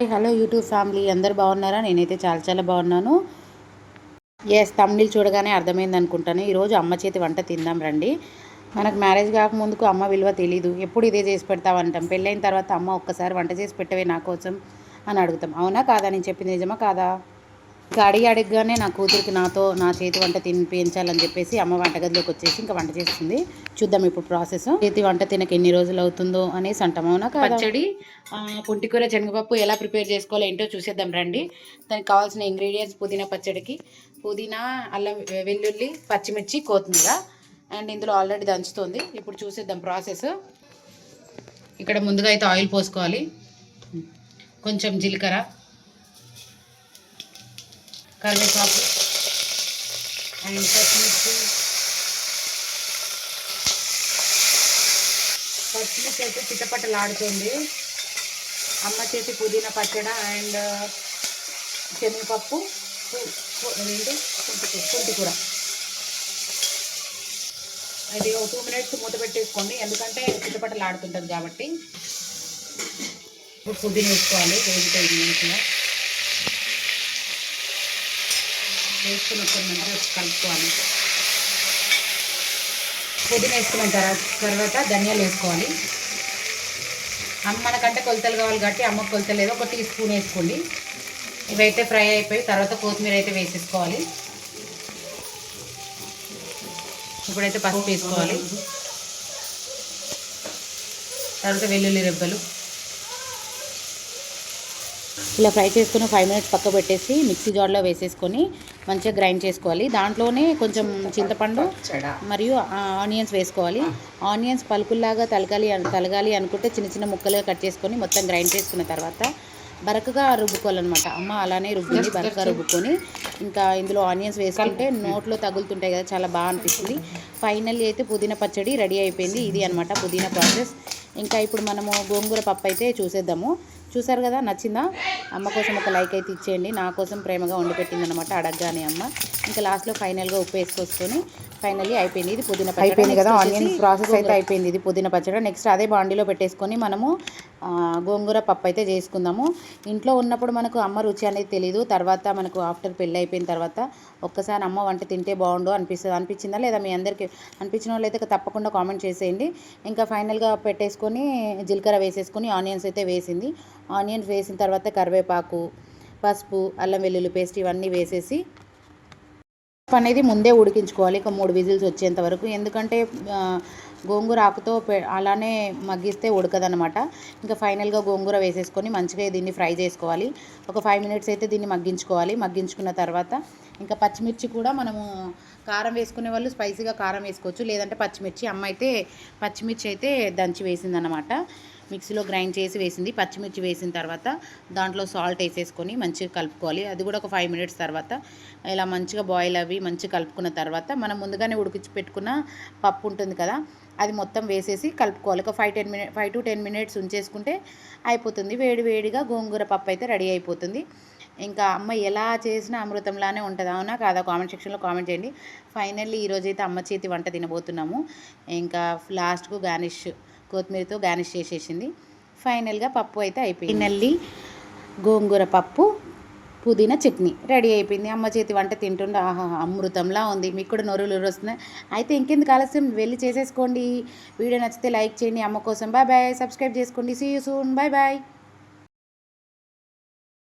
Hello YouTube family అందరు బాగున్నారా? నేనైతే చాలా చాలా బాగున్నాను. ఎస్ తమిళ్ చూడగానే అర్థమైంది అనుకుంటాను. ఈరోజు అమ్మ చేతి వంట తిందాం రండి. మనకు మ్యారేజ్ కాకముందుకు అమ్మ విలువ తెలీదు. ఎప్పుడు ఇదే చేసి పెడతావంటాం. పెళ్ళైన తర్వాత అమ్మ ఒక్కసారి వంట చేసి పెట్టవే నా కోసం అని అడుగుతాం. అవునా కాదా? నేను చెప్పింది నిజమా కాదా? ఇంకా అడిగి అడిగగానే నా కూతురికి నాతో నా చేతి వంట తినిపించాలని చెప్పేసి అమ్మ వంటగదిలోకి వచ్చేసి ఇంకా వంట చేస్తుంది. చూద్దాం ఇప్పుడు ప్రాసెస్ చేతి వంట తినక ఎన్ని రోజులు అవుతుందో అనేసి అంటాం అవునా పచ్చడి పుంటికూర శనగపప్పు ఎలా ప్రిపేర్ చేసుకోవాలో ఏంటో చూసేద్దాం రండి. దానికి కావాల్సిన ఇంగ్రీడియంట్స్ పుదీనా పచ్చడికి. పుదీనా అల్లం వెల్లుల్లి పచ్చిమిర్చి కొత్తిమీర అండ్ ఇందులో ఆల్రెడీ దంచుతుంది. ఇప్పుడు చూసేద్దాం ప్రాసెస్ ఇక్కడ ముందుగా అయితే ఆయిల్ పోసుకోవాలి. కొంచెం జీలకర్ర. కరివేపాకు అండ్ పచ్చిమిర్చి. పచ్చిమిర్చి అయితే చిట్టపట్టలాడుతుంది అమ్మ చేతి పుదీనా పచ్చడ అండ్ శనగపప్పు ఏంటి పు- అదేంటి? కూర అది ఒక టూ మినిట్స్ మూత పెట్టేసుకోండి. ఎందుకంటే చిట్టపట్టలాడుతుంటుంది కాబట్టి. ఇప్పుడు పుదీనా వేసుకోవాలి వెజిటేబుల్ మంచిగా వేసుకుని ఒకసారి మంచిగా కలుపుకోవాలి. పుదీనా వేసుకున్న తర్వాత తర్వాత ధనియాలు వేసుకోవాలి. అమ్మ మనకంటే కొలతలు కావాలి కాబట్టి అమ్మ కొలతలు లేదు ఒక టీ స్పూన్ వేసుకోండి. ఇవైతే ఫ్రై అయిపోయి తర్వాత కొత్తిమీర అయితే వేసేసుకోవాలి. ఇప్పుడైతే పసుపు వేసుకోవాలి. తర్వాత వెల్లుల్లి రెబ్బలు. ఇలా ఫ్రై చేసుకుని ఫైవ్ మినిట్స్ పక్క పెట్టేసి మిక్సీ జార్లో వేసేసుకొని మంచిగా గ్రైండ్ చేసుకోవాలి. దాంట్లోనే కొంచెం చింతపండు మరియు ఆనియన్స్ వేసుకోవాలి. ఆనియన్స్ పలుకుల్లాగా తలగాలి తలగాలి అనుకుంటే చిన్న చిన్న ముక్కలుగా కట్ చేసుకొని మొత్తం గ్రైండ్ చేసుకున్న తర్వాత బరకగా రుబ్బుకోవాలన్నమాట. అమ్మ అలానే రుబ్బింది బరకగా రుబ్బుకొని ఇంకా ఇందులో ఆనియన్స్ వేసుకుంటే నోట్లో తగులుతుంటాయి కదా చాలా బాగా అనిపిస్తుంది. ఫైనల్లీ అయితే పుదీనా పచ్చడి రెడీ అయిపోయింది. ఇది అనమాట పుదీనా ప్రాసెస్. ఇంకా ఇప్పుడు మనము గోంగూర పప్పు అయితే చూసేద్దాము. చూసారు కదా? నచ్చిందా? అమ్మ కోసం ఒక లైక్ అయితే ఇచ్చేయండి. నా కోసం ప్రేమగా వండి పెట్టింది అనమాట అడగగానే అమ్మ. ఇంకా లాస్ట్లో ఫైనల్గా ఉప్పు వేసుకొసుకొని ఫైనల్లీ అయిపోయింది. ఇది పుదీనా పచ్చడి. అయిపోయింది కదా? ఆనియన్ ప్రాసెస్ అయితే అయిపోయింది ఇది పుదీనా పచ్చడి. నెక్స్ట్ అదే బాండీలో పెట్టేసుకొని మనము గోంగూర పప్పు అయితే చేసుకుందాము. ఇంట్లో ఉన్నప్పుడు మనకు అమ్మ రుచి అనేది తెలియదు తర్వాత మనకు ఆఫ్టర్ పెళ్ళి అయిపోయిన తర్వాత ఒక్కసారి అమ్మ వంట తింటే బాగుండు అనిపిస్తుంది. అనిపించిందా లేదా మీ అందరికీ? అనిపించిన వాళ్ళు అయితే తప్పకుండా కామెంట్ చేసేయండి. ఇంకా ఫైనల్గా పెట్టేసుకొని జీలకర్ర వేసేసుకొని ఆనియన్స్ అయితే వేసింది. ఆనియన్స్ వేసిన తర్వాత కరివేపాకు పసుపు అల్లం వెల్లుల్లి పేస్ట్ ఇవన్నీ వేసేసి పప్పు అనేది ముందే ఉడికించుకోవాలి. ఒక మూడు విజిల్స్ వచ్చేంత వరకు. ఎందుకంటే గోంగూర ఆకుతో అలానే మగ్గిస్తే ఉడకదనమాట ఇంకా ఫైనల్గా గోంగూర వేసేసుకొని మంచిగా దీన్ని ఫ్రై చేసుకోవాలి. ఒక ఫైవ్ మినిట్స్ అయితే దీన్ని మగ్గించుకోవాలి. మగ్గించుకున్న తర్వాత ఇంకా పచ్చిమిర్చి కూడా మనము కారం వేసుకునే వాళ్ళు స్పైసీగా కారం వేసుకోవచ్చు. లేదంటే పచ్చిమిర్చి అమ్మ అయితే పచ్చిమిర్చి అయితే దంచి వేసిందనమాట మిక్సీలో గ్రైండ్ చేసి వేసింది పచ్చిమిర్చి వేసిన తర్వాత దాంట్లో సాల్ట్ వేసేసుకొని మంచిగా కలుపుకోవాలి. అది కూడా ఒక ఫైవ్ మినిట్స్ తర్వాత. ఇలా మంచిగా బాయిల్ అవి మంచిగా కలుపుకున్న తర్వాత మనం ముందుగానే ఉడికించి పెట్టుకున్న పప్పు ఉంటుంది కదా అది మొత్తం వేసేసి కలుపుకోవాలి. ఒక five ten minute five to ten minutes ఉంచేసుకుంటే అయిపోతుంది. వేడి వేడిగా గోంగూర పప్పు అయితే రెడీ అయిపోతుంది. ఇంకా అమ్మ ఎలా చేసినా అమృతంలానే ఉంటుంది. అవునా కాదా? కామెంట్ సెక్షన్లో కామెంట్ చేయండి. ఫైనల్లీ ఈరోజైతే అమ్మ చేతి వంట తినబోతున్నాము. ఇంకా లాస్ట్కు గార్నిష్ కొత్తిమీరతో గార్నిష్ చేసేసింది. ఫైనల్గా పప్పు అయితే అయిపోయింది. నల్లి గోంగూర పప్పు పుదీనా చట్నీ రెడీ అయిపోయింది. అమ్మ చేతి వంట తింటుండే ఆహా అమృతంలా ఉంది. మీకు కూడా నొరులు నొరులు వస్తున్నాయి. అయితే ఇంకెందుకు ఆలస్యం? వెళ్ళి చేసేసుకోండి. వీడియో నచ్చితే లైక్ చేయండి. అమ్మ కోసం బాయ్ బాయ్ సబ్స్క్రైబ్ చేసుకోండి. See you soon bye bye